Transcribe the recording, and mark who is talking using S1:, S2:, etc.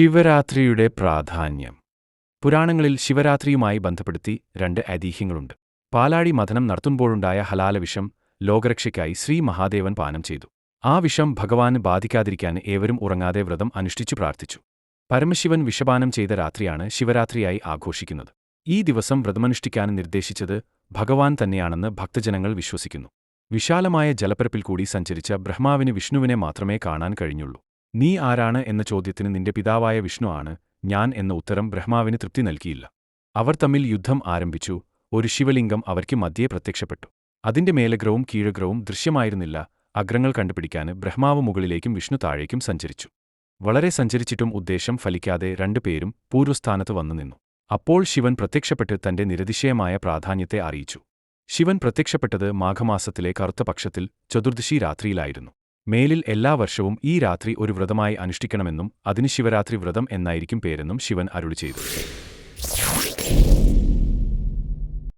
S1: ശിവരാത്രിയുടെ പ്രാധാന്യം. പുരാണങ്ങളിൽ ശിവരാത്രിയുമായി ബന്ധപ്പെടുത്തി രണ്ട് ഐതിഹ്യങ്ങളുണ്ട്. പാലാഴി മഥനം നടത്തുമ്പോഴുണ്ടായ ഹലാലവിഷം ലോകരക്ഷയ്ക്കായി ശ്രീ മഹാദേവൻ പാനം ചെയ്തു. ആ വിഷം ഭഗവാന് ബാധിക്കാതിരിക്കാൻ ഏവരും ഉറങ്ങാതെ വ്രതം അനുഷ്ഠിച്ചു പ്രാർത്ഥിച്ചു. പരമശിവൻ വിഷപാനം ചെയ്ത രാത്രിയാണ് ശിവരാത്രിയായി ആഘോഷിക്കുന്നത്. ഈ ദിവസം വ്രതമനുഷ്ഠിക്കാൻ നിർദ്ദേശിച്ചത് ഭഗവാൻ തന്നെയാണെന്ന് ഭക്തജനങ്ങൾ വിശ്വസിക്കുന്നു. വിശാലമായ ജലപ്പരപ്പിൽ കൂടി സഞ്ചരിച്ച ബ്രഹ്മാവിന് വിഷ്ണുവിനെ മാത്രമേ കാണാൻ കഴിഞ്ഞുള്ളൂ. നീ ആരാണ് എന്ന ചോദ്യത്തിന് നിന്റെ പിതാവായ വിഷ്ണു ആണ് ഞാൻ എന്ന ഉത്തരം ബ്രഹ്മാവിന് തൃപ്തി നൽകിയില്ല. അവർ തമ്മിൽ യുദ്ധം ആരംഭിച്ചു. ഒരു ശിവലിംഗം അവർക്ക് മധ്യേ പ്രത്യക്ഷപ്പെട്ടു. അതിന്റെ മേലഗ്രവും കീഴഗ്രവും ദൃശ്യമായിരുന്നില്ല. അഗ്രങ്ങൾ കണ്ടുപിടിക്കാന് ബ്രഹ്മാവ് മുകളിലേക്കും വിഷ്ണു താഴേക്കും സഞ്ചരിച്ചു. വളരെ സഞ്ചരിച്ചിട്ടും ഉദ്ദേശം ഫലിക്കാതെ രണ്ടുപേരും പൂർവസ്ഥാനത്ത് വന്നു നിന്നു. അപ്പോൾ ശിവൻ പ്രത്യക്ഷപ്പെട്ട് തന്റെ നിരതിശയമായ പ്രാധാന്യത്തെ അറിയിച്ചു. ശിവൻ പ്രത്യക്ഷപ്പെട്ടത് മാഘമാസത്തിലെ കറുത്ത പക്ഷത്തിൽ ചതുർദശി രാത്രിയിലായിരുന്നു. മേലിൽ എല്ലാ വർഷവും ഈ രാത്രി ഒരു വ്രതമായി അനുഷ്ഠിക്കണമെന്നും അതിന് ശിവരാത്രി വ്രതം എന്നായിരിക്കും പേരെന്നും ശിവൻ അരുളി ചെയ്തു.